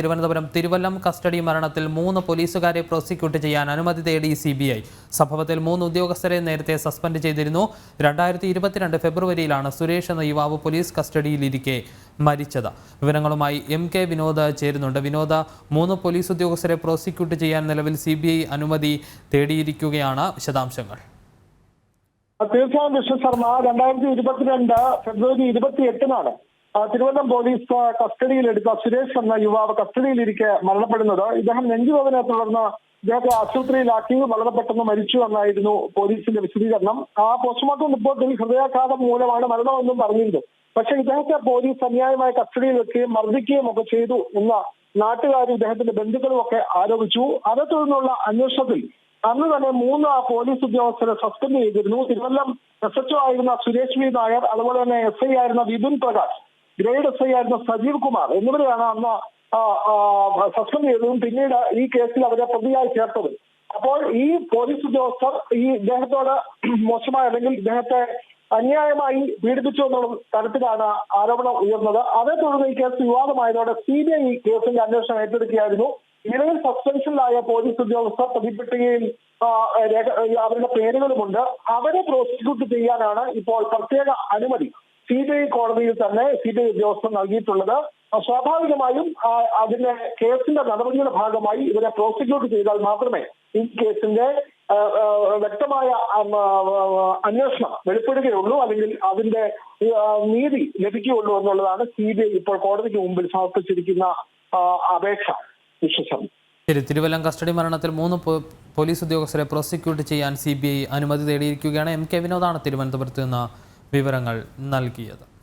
Thiruvananthapuram Thiruvallam custody മരണത്തിൽ മൂന്ന് പോലീസുകാരെ പ്രോസിക്യൂട്ട് ചെയ്യാൻ അനുമതി തേടി സി ബി ഐ. സംഭവത്തിൽ മൂന്ന് ഉദ്യോഗസ്ഥരെ നേരത്തെ സസ്പെൻഡ് ചെയ്തിരുന്നു. രണ്ടായിരത്തി ഇരുപത്തിരണ്ട് ഫെബ്രുവരിയിലാണ് സുരേഷ് എന്ന യുവാവ് പോലീസ് കസ്റ്റഡിയിലിരിക്കെ മരിച്ചത്. വിവരങ്ങളുമായി എം കെ വിനോദ് ചേരുന്നുണ്ട്. വിനോദ മൂന്ന് പോലീസ് ഉദ്യോഗസ്ഥരെ പ്രോസിക്യൂട്ട് ചെയ്യാൻ നിലവിൽ സി അനുമതി തേടിയിരിക്കുകയാണ്. വിശദാംശങ്ങൾ. തീർച്ചയായും വിഷ്ണു ശർമ്മ രണ്ടായിരത്തി ഇരുപത്തിരണ്ട് ഫെബ്രുവരി ഇരുപത്തി എട്ടിനാണ് തിരുവനന്തപുരം പോലീസ് കസ്റ്റഡിയിലെടുത്ത സുരേഷ് എന്ന യുവാവ് കസ്റ്റഡിയിലിരിക്കെ മരണപ്പെടുന്നത്. ഇദ്ദേഹം നെഞ്ചുവേദനയെ തുടർന്ന് ഇദ്ദേഹത്തെ ആശുപത്രിയിലാക്കി. വളരെ പെട്ടെന്ന് മരിച്ചു എന്നായിരുന്നു പോലീസിന്റെ വിശദീകരണം. ആ പോസ്റ്റ്മോർട്ടം റിപ്പോർട്ടിൽ ഹൃദയാഘാതം മൂലമാണ് മരണമെന്നും പറഞ്ഞിരുന്നു. പക്ഷെ ഇദ്ദേഹത്തെ പോലീസ് അന്യായമായ കസ്റ്റഡിയിൽ വെക്കുകയും മർദ്ദിക്കുകയും ഒക്കെ ചെയ്തു എന്ന നാട്ടുകാരും ഇദ്ദേഹത്തിന്റെ ബന്ധുക്കളും ഒക്കെ ആരോപിച്ചു. അതേ തുടർന്നുള്ള അന്വേഷണത്തിൽ അന്ന് തന്നെ മൂന്ന് പോലീസ് ഉദ്യോഗസ്ഥരെ സസ്പെൻഡ് ചെയ്തിരുന്നു. തിരുവല്ലം എസ് എച്ച് ആയിരുന്ന സുരേഷ് വി നായർ അതുപോലെ തന്നെ എസ് ഐ ആയിരുന്ന Vipin Prakash grade S I ആയിരുന്ന സജീവ് കുമാർ എന്നിവരെയാണ് അന്ന് സസ്പെൻഡ് ചെയ്തതും പിന്നീട് ഈ കേസിൽ അവരെ പ്രതിയായി ചേർത്തത്. അപ്പോൾ ഈ പോലീസ് ഉദ്യോഗസ്ഥർ ഈ ഇദ്ദേഹത്തോട് മോശമായ അല്ലെങ്കിൽ ഇദ്ദേഹത്തെ അന്യായമായി പീഡിപ്പിച്ചു എന്നുള്ള തരത്തിലാണ് ആരോപണം ഉയർന്നത്. അതേ തുടർന്ന് ഈ കേസ് വിവാദമായതോടെ സി ബി ഐ കേസിന്റെ അന്വേഷണം ഏറ്റെടുക്കുകയായിരുന്നു. നിലവിൽ സസ്പെൻഷനിലായ പോലീസ് ഉദ്യോഗസ്ഥർ പ്രതിപട്ടികയിൽ ആ, അവരുടെ പേരുകളുമുണ്ട്. അവരെ പ്രോസിക്യൂട്ട് ചെയ്യാനാണ് ഇപ്പോൾ പ്രത്യേക അനുമതി. സി ബി ഐ കോടതിയിൽ തന്നെ സി ബി ഐ ഉദ്യോഗസ്ഥർ നൽകിയിട്ടുള്ളത്. സ്വാഭാവികമായും അതിന്റെ കേസിന്റെ നടപടിയുടെ ഭാഗമായി ഇവരെ പ്രോസിക്യൂട്ട് ചെയ്താൽ മാത്രമേ ഈ കേസിന്റെ വ്യക്തമായ അന്വേഷണം വെളിപ്പെടുകയുള്ളൂ അല്ലെങ്കിൽ അതിന്റെ നീതി ലഭിക്കുകയുള്ളൂ എന്നുള്ളതാണ് സി ബി ഐ ഇപ്പോൾ കോടതിക്ക് മുമ്പിൽ സമർപ്പിച്ചിരിക്കുന്ന അപേക്ഷ വിശ്വസം ശരി തിരുവല്ലം കസ്റ്റഡി മരണത്തിൽ മൂന്ന് പോലീസ് ഉദ്യോഗസ്ഥരെ പ്രോസിക്യൂട്ട് ചെയ്യാൻ സി ബി ഐ അനുമതി തേടിയിരിക്കുകയാണ്. എം കെ വിനോദാണ് തിരുവനന്തപുരത്ത് നിന്ന് വിവരങ്ങൾ നൽകിയത്.